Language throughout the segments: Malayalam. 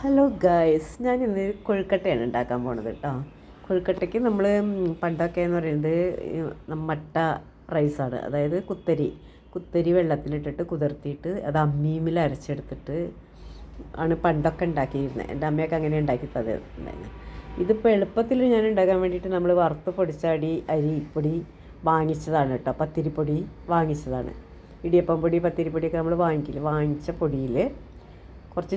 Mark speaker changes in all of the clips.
Speaker 1: ഹലോ ഗായ്സ് ഞാൻ ഇന്ന് കൊഴുക്കട്ടയാണ് ഉണ്ടാക്കാൻ പോണത് കേട്ടോ കൊഴുക്കട്ടയ്ക്ക് നമ്മൾ പണ്ടൊക്കെ എന്ന് പറയുന്നത് മട്ട റൈസാണ്. അതായത് കുത്തരി. കുത്തരി വെള്ളത്തിലിട്ടിട്ട് കുതിർത്തിയിട്ട് അത് അമ്മീമിൽ അരച്ചെടുത്തിട്ട് ആണ് പണ്ടൊക്കെ ഉണ്ടാക്കിയിരുന്നത് എന്റെ അമ്മയൊക്കെ അങ്ങനെ ഉണ്ടാക്കി തന്നിരുന്നത് ഇതിപ്പോൾ എളുപ്പത്തിൽ ഞാൻ ഉണ്ടാക്കാൻ വേണ്ടിയിട്ട് നമ്മൾ വറുത്ത് പൊടിച്ചാടി അരിപ്പൊടി വാങ്ങിച്ചതാണ് കേട്ടോ പത്തിരിപ്പൊടി വാങ്ങിച്ചതാണ്. ഇടിയപ്പം പൊടി പത്തിരിപ്പൊടിയൊക്കെ നമ്മൾ വാങ്ങിക്കില്ല? വാങ്ങിച്ച പൊടിയിൽ കുറച്ച്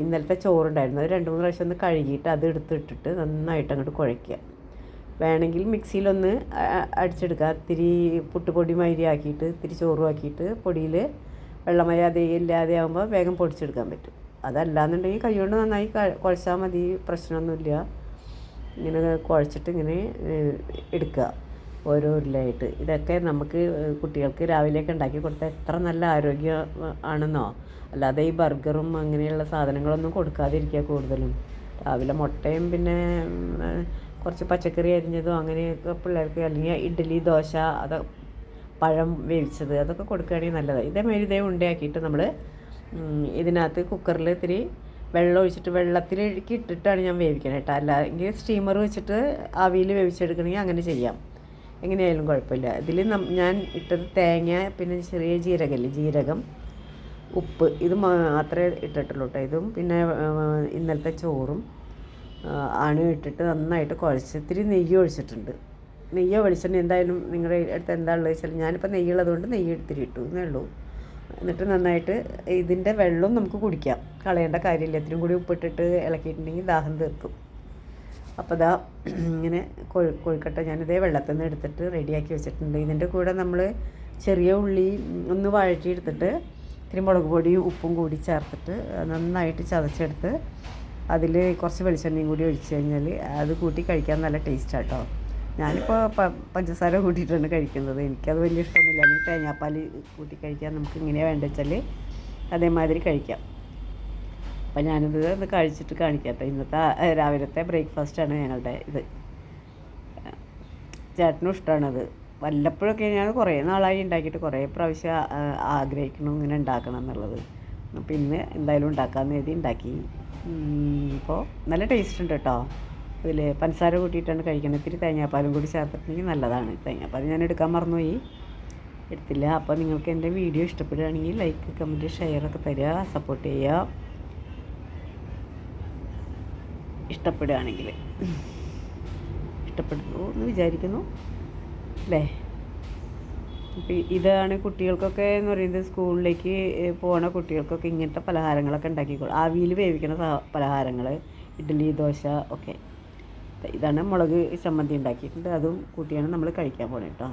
Speaker 1: ഇന്നലത്തെ ചോറുണ്ടായിരുന്നു. അത് രണ്ട് മൂന്ന് പ്രാവശ്യം ഒന്ന് കഴുകിയിട്ട് അത് എടുത്തിട്ടിട്ട് നന്നായിട്ട് അങ്ങോട്ട് കുഴയ്ക്കുക. വേണമെങ്കിൽ മിക്സിയിലൊന്ന് അടിച്ചെടുക്കുക. ഇത്തിരി പുട്ടുപൊടി മൈരി ആക്കിയിട്ട് ഇത്തിരി ചോറും ആക്കിയിട്ട് പൊടിയിൽ വെള്ളമയ അതേ ഇല്ലാതെ ആകുമ്പോൾ വേഗം പൊടിച്ചെടുക്കാൻ പറ്റും. അതല്ലാന്നുണ്ടെങ്കിൽ കൈകൊണ്ട് നന്നായി കുഴച്ചാൽ മതി. പ്രശ്നമൊന്നുമില്ല. ഇങ്ങനെ കുഴച്ചിട്ട് ഇങ്ങനെ എടുക്കുക. ഓരോ ഉരുളയായിട്ട് ഇതൊക്കെ നമുക്ക് കുട്ടികൾക്ക് രാവിലെയൊക്കെ ഉണ്ടാക്കി കൊടുത്താൽ എത്ര നല്ല ആരോഗ്യം ആണെന്നോ? അല്ലാതെ ഈ ബർഗറും അങ്ങനെയുള്ള സാധനങ്ങളൊന്നും കൊടുക്കാതിരിക്കുക കൂടുതലും. രാവിലെ മുട്ടയും പിന്നെ കുറച്ച് പച്ചക്കറി അരിഞ്ഞതും അങ്ങനെയൊക്കെ പിള്ളേർക്ക് അല്ലെങ്കിൽ ഇഡ്ഡലി ദോശ അത് പഴം വേവിച്ചത് അതൊക്കെ കൊടുക്കുകയാണെങ്കിൽ നല്ലതാണ് ഇതേമാതിരി ഇതേ ഉണ്ടയാക്കിയിട്ട് നമ്മൾ ഇതിനകത്ത് കുക്കറിൽ ഇത്തിരി വെള്ളം ഒഴിച്ചിട്ട് വെള്ളത്തിലേക്ക് ഇട്ടിട്ടാണ് ഞാൻ വേവിക്കണേട്ടോ അല്ലെങ്കിൽ സ്റ്റീമർ വെച്ചിട്ട് ആവിയിൽ വേവിച്ചെടുക്കണമെങ്കിൽ അങ്ങനെ ചെയ്യാം. എങ്ങനെയായാലും കുഴപ്പമില്ല. ഇതിൽ ഞാൻ ഇട്ടത് തേങ്ങ പിന്നെ ചെറിയ ജീരകമില്ലേ ജീരകം ഉപ്പ് ഇത് മാത്രമേ ഇട്ടിട്ടുള്ളൂ കേട്ടോ ഇതും പിന്നെ ഇന്നലത്തെ ചോറും ആണ് ഇട്ടിട്ട് നന്നായിട്ട് കുഴച്ച് ഇത്തിരി നെയ്യ് ഒഴിച്ചിട്ടുണ്ട്. നെയ്യോ വെളിച്ചെണ്ണ എന്തായാലും നിങ്ങളുടെ അടുത്ത് എന്താ ഉള്ളത് വെച്ചാൽ ഞാനിപ്പോൾ നെയ്യുള്ളത് നെയ്യ് എടുത്തിരി ഇട്ടു എന്നേ ഉള്ളൂ. എന്നിട്ട് നന്നായിട്ട് ഇതിന്റെ വെള്ളം നമുക്ക് കുടിക്കാം. കളയേണ്ട കാര്യമില്ല. ഇത്തിരി കൂടി ഉപ്പിട്ടിട്ട് ഇളക്കിയിട്ടുണ്ടെങ്കിൽ ദാഹം തീർക്കും. അപ്പോൾ ഇതാ ഇങ്ങനെ കൊഴു കൊഴുക്കട്ട ഞാനിതേ വെള്ളത്തിൽ നിന്ന് എടുത്തിട്ട് റെഡിയാക്കി വെച്ചിട്ടുണ്ട്. ഇതിന്റെ കൂടെ നമ്മൾ ചെറിയ ഉള്ളി ഒന്ന് വഴറ്റിയെടുത്തിട്ട് ഇത്തിരി മുളക് പൊടിയും ഉപ്പും കൂടി ചേർത്തിട്ട് നന്നായിട്ട് ചതച്ചെടുത്ത് അതിൽ കുറച്ച് വെളിച്ചെണ്ണയും കൂടി ഒഴിച്ച് കഴിഞ്ഞാൽ അത് കൂട്ടി കഴിക്കാൻ നല്ല ടേസ്റ്റാണ് കേട്ടോ ഞാനിപ്പോൾ പഞ്ചസാര കൂട്ടിയിട്ടാണ് കഴിക്കുന്നത്. എനിക്കത് വലിയ ഇഷ്ടമൊന്നുമില്ല. അല്ലെങ്കിൽ തേങ്ങാപ്പാൽ കൂട്ടി കഴിക്കാൻ നമുക്ക് ഇങ്ങനെയാണ് വേണ്ടത് വെച്ചാൽ അതേമാതിരി കഴിക്കാം. അപ്പം ഞാനിത് ഒന്ന് കഴിച്ചിട്ട് കാണിക്കാം കേട്ടോ ഇന്നത്തെ രാവിലത്തെ ബ്രേക്ക്ഫാസ്റ്റാണ് ഞങ്ങളുടെ ഇത്. ചേട്ടനും ഇഷ്ടമാണത് വല്ലപ്പോഴൊക്കെ ഞാൻ കുറേ നാളായി ഉണ്ടാക്കിയിട്ട് കുറേ പ്രാവശ്യം ആഗ്രഹിക്കണം ഇങ്ങനെ ഉണ്ടാക്കണം എന്നുള്ളത്. അപ്പം ഇന്ന് എന്തായാലും ഉണ്ടാക്കാമെന്ന് എഴുതി ഉണ്ടാക്കി. ഇപ്പോൾ നല്ല ടേസ്റ്റ് ഉണ്ട് കേട്ടോ അതിൽ പഞ്ചസാര കൂട്ടിയിട്ടാണ് കഴിക്കുന്നത് ഇത്തിരി തേങ്ങാപ്പാലും കൂടി ചേർത്തിട്ടുണ്ടെങ്കിൽ നല്ലതാണ്. തേങ്ങാപ്പാൽ ഞാൻ എടുക്കാൻ മറന്നുപോയി. എടുത്തില്ല. അപ്പോൾ നിങ്ങൾക്ക് എന്റെ വീഡിയോ ഇഷ്ടപ്പെടുകയാണെങ്കിൽ ലൈക്ക് കമന്റ് ഷെയറൊക്കെ തരിക. സപ്പോർട്ട് ചെയ്യുക. ഇഷ്ടപ്പെടുകയാണെങ്കിൽ. ഇഷ്ടപ്പെടുന്നു എന്ന് വിചാരിക്കുന്നു. അല്ലേ? ഇതാണ് കുട്ടികൾക്കൊക്കെ എന്ന് പറയുന്നത് സ്കൂളിലേക്ക് പോണ കുട്ടികൾക്കൊക്കെ ഇങ്ങനത്തെ പലഹാരങ്ങളൊക്കെ ഉണ്ടാക്കിക്കോളും. ആവിയിൽ വേവിക്കുന്ന പലഹാരങ്ങൾ ഇഡ്ഡലി ദോശ ഒക്കെ. ഇതാണ് മുളക് ചമ്മന്തി ഉണ്ടാക്കിയിട്ടുണ്ട്. അതും കൂട്ടിയാണ് നമ്മൾ കഴിക്കാൻ പോണേ കേട്ടോ